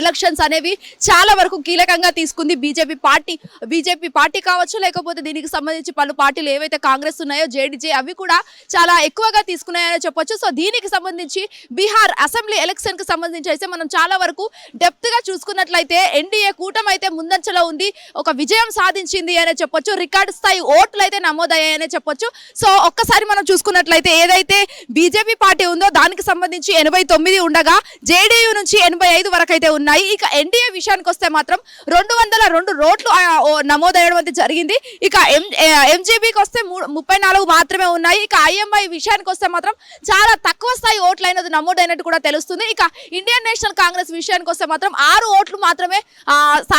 Elections అనేవి చాలా వరకు కీలకంగా తీసుకుంది బీజేపీ పార్టీ. బీజేపీ పార్టీ కావచ్చు లేకపోతే దీనికి సంబంధించి పలు పార్టీలు ఏవైతే కాంగ్రెస్ ఉన్నాయో జేడీజే అవి కూడా చాలా ఎక్కువగా తీసుకున్నాయని చెప్పొచ్చు. సో దీనికి సంబంధించి బీహార్ అసెంబ్లీ ఎలక్షన్కి సంబంధించి అయితే మనం చాలా వరకు డెప్త్గా చూసుకున్నట్లయితే ఎన్డీఏ కూటమి అయితే ముందంచలో ఉంది. ఒక విజయం సాధించింది అనే చెప్పొచ్చు. రికార్డు స్థాయి ఓట్లు అయితే నమోదయ్యాయని చెప్పొచ్చు. సో ఒక్కసారి మనం చూసుకున్నట్లయితే ఏదైతే బీజేపీ పార్టీ ఉందో దానికి సంబంధించి ఎనభై తొమ్మిది ఉండగా జేడీయూ నుంచి ఎనభై ఐదు వరకు అయితే ఉన్నాయి. ఇక ఎన్డీఏ విషయానికి వస్తే మాత్రం రెండు వందల రెండు రోడ్లు నమోదయ్యడం అయితే జరిగింది. ఇక ఎం ఎంజీబీకి వస్తే ముప్పై నాలుగు మాత్రమే ఉన్నాయి. ఇక ఐఎంఐ విషయానికి వస్తే మాత్రం చాలా తక్కువ స్థాయి ఓట్లు అయినది నమోదైనట్టు కూడా తెలుస్తుంది. ఇక ఇండియన్ నేషనల్ కాంగ్రెస్ విషయానికి వస్తే మాత్రం ఆరు ఓట్లు మాత్రమే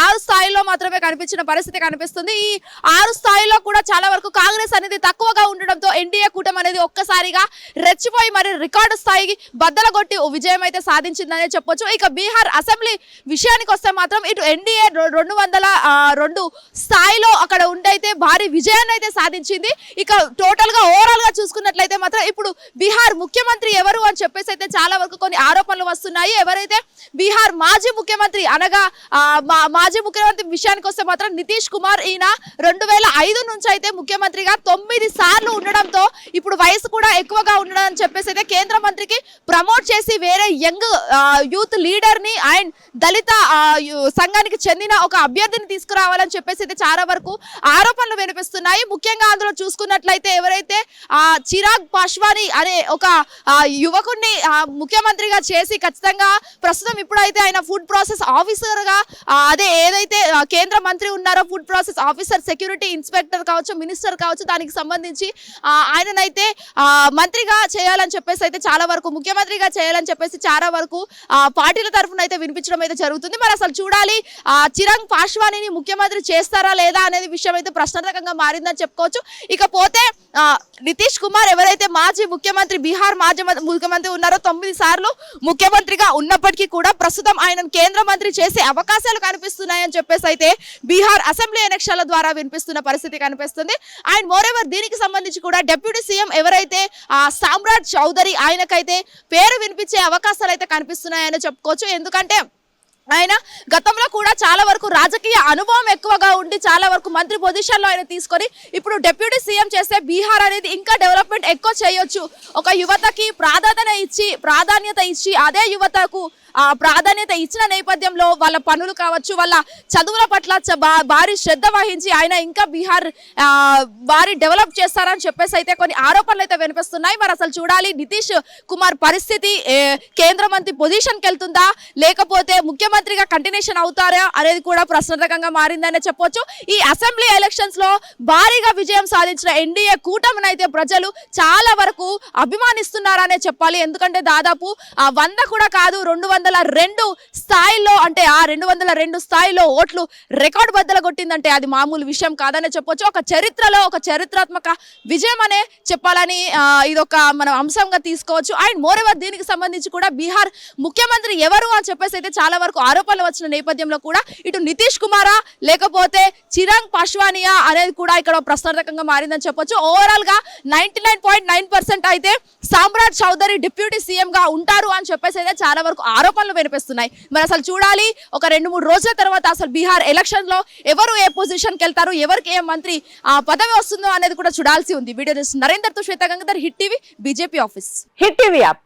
ఆరు స్థాయిలో మాత్రమే కనిపించిన పరిస్థితి కనిపిస్తుంది. ఈ ఆరు స్థాయిలో కూడా చాలా వరకు కాంగ్రెస్ అనేది తక్కువగా ఉండడంతో ఎన్డీఏ కూటమి అనేది ఒక్కసారిగా రెచ్చిపోయి మరి రికార్డు స్థాయికి బద్దలగొట్టి విజయం అయితే సాధించిందనే చెప్పొచ్చు. ఇక బీహార్ అసెంబ్లీ విషయానికి వస్తే మాత్రం ఇటు ఎన్డీఏ రెండు వందల ఆ, రెండు స్థాయిలో అక్కడ ఉన్న అయితే భారీ విజయాన్ని అయితే సాధించింది. ఇక టోటల్గా ఓవరాల్గా చూసుకున్నట్లయితే మాత్రం ఇప్పుడు బీహార్ ముఖ్యమంత్రి ఎవరు అని చెప్పేసి అయితే చాలా వరకు కొన్ని ఆరోపణలు వస్తున్నాయి. ఎవరైతే బీహార్ మాజీ ముఖ్యమంత్రి అనగా మాజీ ముఖ్యమంత్రి విషయానికి వస్తే మాత్రం నితీష్ కుమార్ ఈయన రెండు వేల ఐదు నుంచి అయితే ముఖ్యమంత్రిగా తొమ్మిది సార్లు ఉండడంతో ఇప్పుడు వయసు కూడా ఎక్కువగా ఉండడం అని చెప్పేసి అయితే కేంద్ర మంత్రికి ప్రమోట్ చేసి వేరే యంగ్ యూత్ లీడర్ని అండ్ దళిత సంఘానికి చెందిన ఒక అభ్యర్థిని తీసుకురావాలని చెప్పేసి అయితే చాలా వరకు ఆరోపణలు వినిపిస్తున్నాయి. ముఖ్యంగా అందులో చూసుకున్నట్లయితే ఎవరైతే ఆ చిరాగ్ పాశ్వాని అనే ఒక యువకుడిని ముఖ్యమంత్రిగా చేసి ఖచ్చితంగా ప్రస్తుతం ఇప్పుడైతే ఆయన ఫుడ్ ప్రాసెస్ ఆఫీసర్గా అదే ఏదైతే కేంద్ర మంత్రి ఉన్నారో food process officer security inspector కావచ్చు మినిస్టర్ కావచ్చు దానికి సంబంధించి ఆయననైతే మంత్రిగా చేయాలని చెప్పేసి అయితే చాలా వరకు ముఖ్యమంత్రిగా చేయాలని చెప్పేసి చాలా వరకు పార్టీల తరఫున అయితే వినిపించడం అయితే జరుగుతుంది. మరి అసలు చూడాలి ఆ, చిరాగ్ పాశ్వానిని ముఖ్యమంత్రి చేస్తారా లేదా అనేది విషయం అయితే ప్రశ్నార్థకంగా మారిందని చెప్పుకోవచ్చు. ఇకపోతే నితీష్ కుమార్ ఎవరైతే మాజీ ముఖ్యమంత్రి బీహార్ మాజీ ముఖ్యమంత్రి ఉన్నారో తొమ్మిది సార్లు ముఖ్యమంత్రిగా ఉన్నప్పటికీ కూడా ప్రస్తుతం ఆయన కేంద్ర మంత్రి చేసే అవకాశాలు కనిపిస్తున్నాయని చెప్పేసి అయితే బీహార్ అసెంబ్లీ ఎలక్షన్ల ద్వారా వినిపిస్తున్న పరిస్థితి కనిపిస్తుంది. అండ్ మోరెవర్ దీనికి సంబంధించి కూడా డిప్యూటీ సీఎం ఎవరైతే సామ్రాట్ చౌదరి ఆయనకైతే పేరు వినిపించే అవకాశాలు అయితే కనిపిస్తున్నాయని చెప్పుకోవచ్చు. ఎందుకంటే ఆయన గతంలో కూడా చాలా వరకు రాజకీయ అనుభవం ఎక్కువగా ఉండి చాలా వరకు మంత్రి పొజిషన్లో ఆయన తీసుకొని ఇప్పుడు డిప్యూటీ సీఎం చేస్తే బీహార్ అనేది ఇంకా డెవలప్మెంట్ ఎక్కువ చేయొచ్చు. ఒక యువతకి ప్రాధాన్యత ఇచ్చి ప్రాధాన్యత ఇచ్చి అదే యువతకు ఆ ప్రాధాన్యత ఇచ్చిన నేపథ్యంలో వాళ్ళ పనులు కావచ్చు వాళ్ళ చదువుల పట్ల చ- భారీ శ్రద్ధ వహించి ఆయన ఇంకా బీహార్ వారి భారీ డెవలప్ చేస్తారని చెప్పేసి అయితే కొన్ని ఆరోపణలు అయితే వినిపిస్తున్నాయి. మరి అసలు చూడాలి నితీష్ కుమార్ పరిస్థితి కేంద్ర మంత్రి పొజిషన్కి వెళ్తుందా? లేకపోతే ముఖ్యమంత్రి ముఖ్యమంత్రిగా కంటిన్యూషన్ అవుతారా అనేది కూడా ప్రశ్నార్థకంగా మారిందనే చెప్పొచ్చు. ఈ అసెంబ్లీ ఎలక్షన్స్లో భారీగా విజయం సాధించిన ఎన్డీఏ కూటమిని అయితే ప్రజలు చాలా వరకు అభిమానిస్తున్నారనే చెప్పాలి. ఎందుకంటే దాదాపు ఆ వంద కూడా కాదు రెండు వందల రెండు స్థాయిలో అంటే ఆ రెండు వందల రెండు స్థాయిలో ఓట్లు రికార్డు బద్దల కొట్టిందంటే అది మామూలు విషయం కాదనే చెప్పొచ్చు. ఒక చరిత్రలో ఒక చరిత్రాత్మక విజయం అనే చెప్పాలని ఇదొక మనం అంశంగా తీసుకోవచ్చు. అండ్ మోరెవర్ దీనికి సంబంధించి కూడా బీహార్ ముఖ్యమంత్రి ఎవరు అని చెప్పేసి అయితే చాలా వరకు ఆరోపణలు వచ్చిన నేపథ్యంలో కూడా ఇటు నితీష్ కుమారా లేకపోతే చిరాంగ్ పాశ్వానియా అనేది కూడా ఇక్కడ ప్రశ్నార్థకంగా మారిందని చెప్పొచ్చు. ఓవరాల్గా ninety nine point nine percent అయితే సామ్రాట్ చౌదరి డిప్యూటీ సీఎం గా ఉంటారు అని చెప్పేసి అయితే చాలా వరకు ఆరోపణలు వినిపిస్తున్నాయి. మరి అసలు చూడాలి ఒక రెండు మూడు రోజుల తర్వాత అసలు బీహార్ ఎలక్షన్లో ఎవరు ఏ పొజిషన్కి వెళ్తారు ఎవరికి ఏ మంత్రి ఆ పదవి వస్తుందో అనేది కూడా చూడాల్సి ఉంది. Video నరేందర్తో Shweta Gangadhar Hit TV BJP office. Hit TV app.